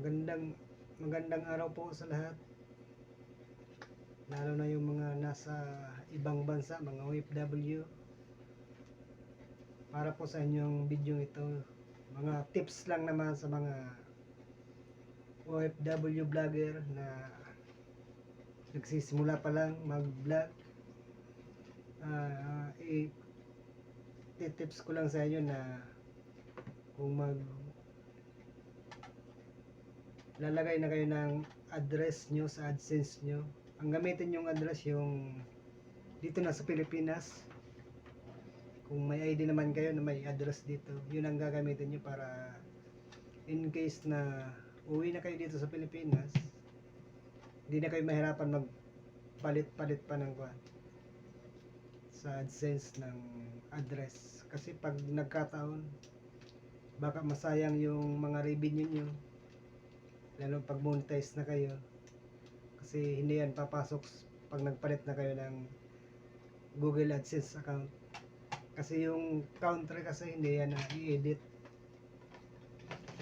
Magandang magandang araw po sa lahat. Lalo na yung mga nasa ibang bansa, mga OFW. Para po sa inyong video ito, mga tips lang naman sa mga OFW vlogger na nagsisimula pa lang mag-vlog. Ah, i tips ko lang sa inyo na kung mag lalagay na kayo ng address nyo sa AdSense nyo. Ang gamitin yung address yung dito na sa Pilipinas. Kung may ID naman kayo na may address dito, yun ang gagamitin nyo para in case na uwi na kayo dito sa Pilipinas, hindi na kayo mahirapan magpalit-palit pa ng kwan sa AdSense ng address. Kasi pag nagkataon, baka masayang yung mga revenue nyo. Lalo pag monetize na kayo. Kasi hindi yan papasok pag nagpalit na kayo ng Google AdSense account. Kasi yung country kasi hindi yan na i-edit.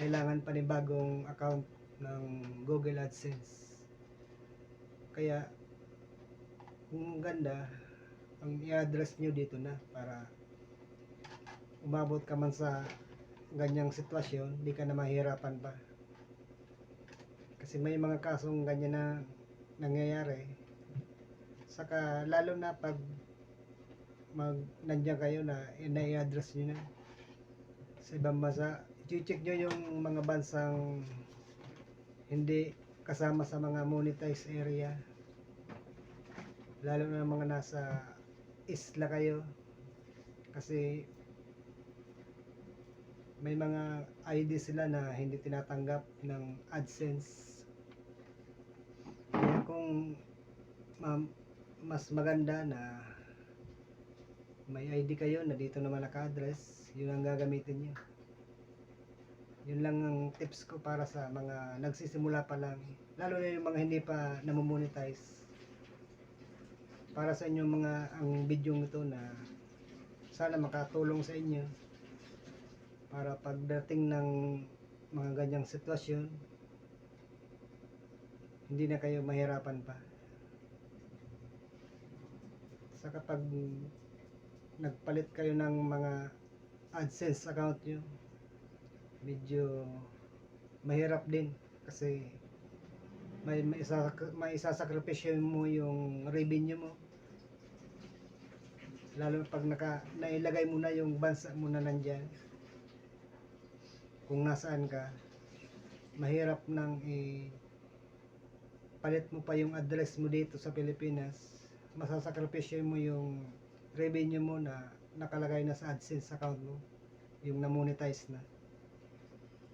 Kailangan panibagong account ng Google AdSense kaya kung ganda ang i-address nyo dito na para umabot ka man sa ganyang sitwasyon di ka na mahirapan pa kasi may mga kasong ganyan na nangyayari. Saka lalo na pag mag nandiyan kayo na i-address niyo na sa ibang bansa, i-check nyo yung mga bansang hindi kasama sa mga monetized area. Lalo na mga nasa isla kayo. Kasi may mga ID sila na hindi tinatanggap ng AdSense. Kaya kung ma- mas maganda na may ID kayo na dito naman naka-address, yun ang gagamitin nyo. Yun lang ang tips ko para sa mga nagsisimula pa lang. Lalo na yung mga hindi pa namomonetize. Para sa inyo mga ang video ito na sana makatulong sa inyo para pagdating ng mga ganyang sitwasyon hindi na kayo mahirapan pa sa kapag nagpalit kayo ng mga AdSense account nyo medyo mahirap din kasi may may, isa, may isasakripisyo mo yung revenue mo. Lalo pag naka nailagay mo na yung bansa mo na nandyan. Kung nasaan ka mahirap nang i palit mo pa yung address mo dito sa Pilipinas. Masasakripisyo mo yung revenue mo na nakalagay na sa AdSense account mo. Yung na-monetize na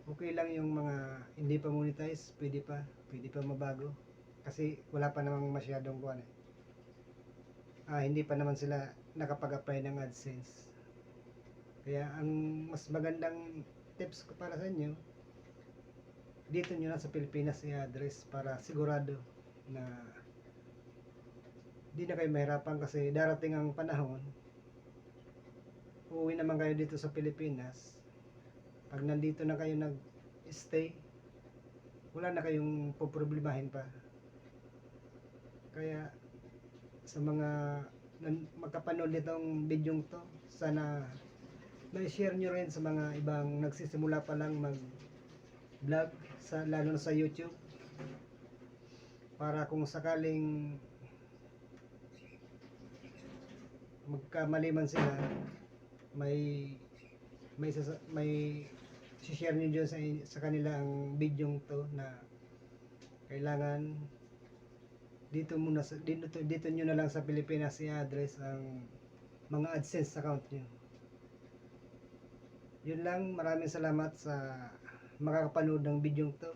okay lang yung mga hindi pa monetize pwede pa pwede pa mabago. Kasi wala pa namang masyadong kuwan eh. Ah, hindi pa naman sila nakapag-apply ng AdSense. Kaya ang mas magandang tips ko para sa inyo dito nyo na sa Pilipinas i-address para sigurado na di na kayo mahirapan kasi darating ang panahon uuwi naman kayo dito sa Pilipinas pag nandito na kayo nag stay wala na kayong poproblemahin pa. Kaya sa mga magkapanood nitong bidyong to sana na-share nyo rin sa mga ibang nagsisimula pa lang mag vlog sa lalo na sa YouTube. Para kung sakaling magkamali man sila may may may share niyo sa, sa kanila ang bidyong to na kailangan dito muna sa, dito, dito nyo na lang sa Pilipinas i-address ang mga AdSense account nyo yun lang, maraming salamat sa makakapanood ng bidyong to.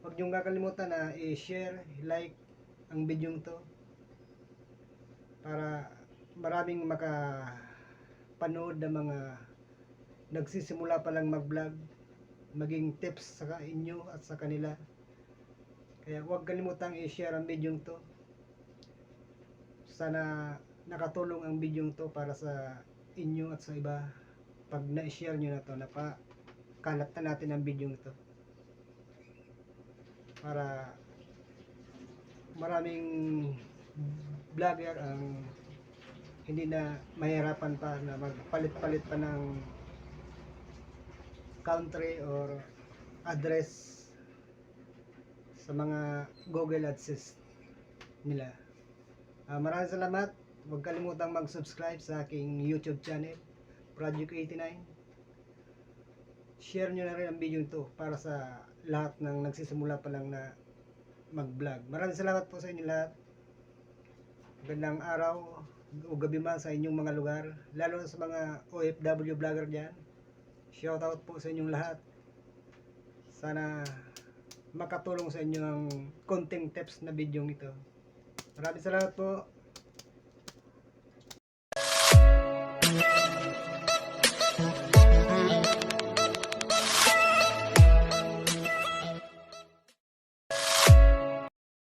Huwag niyong kakalimutan na i-share, like ang bidyong to para maraming makapanood ng mga nagsisimula pa lang mag-vlog maging tips sa inyo at sa kanila. Kaya huwag kalimutang i-share ang bidyong to. Sana nakatulong ang video to para sa inyo at sa iba. Pag na-share nyo na to napa kalat na natin ang video to. Para maraming vlogger ang hindi na mahirapan pa na magpalit-palit pa ng country or address sa mga Google AdSense nila. Ah, maraming salamat. Huwag kalimutang mag-subscribe sa aking YouTube channel, Project 89. Share nyo na rin ang video ito para sa lahat ng nagsisimula pa lang na mag-vlog. Maraming salamat po sa inyo lahat. Magandang araw o gabi man sa inyong mga lugar, lalo na sa mga OFW vlogger dyan. Shoutout po sa inyong lahat. Sana makatulong sa inyo ang konting tips na video ito. Maraming salamat po.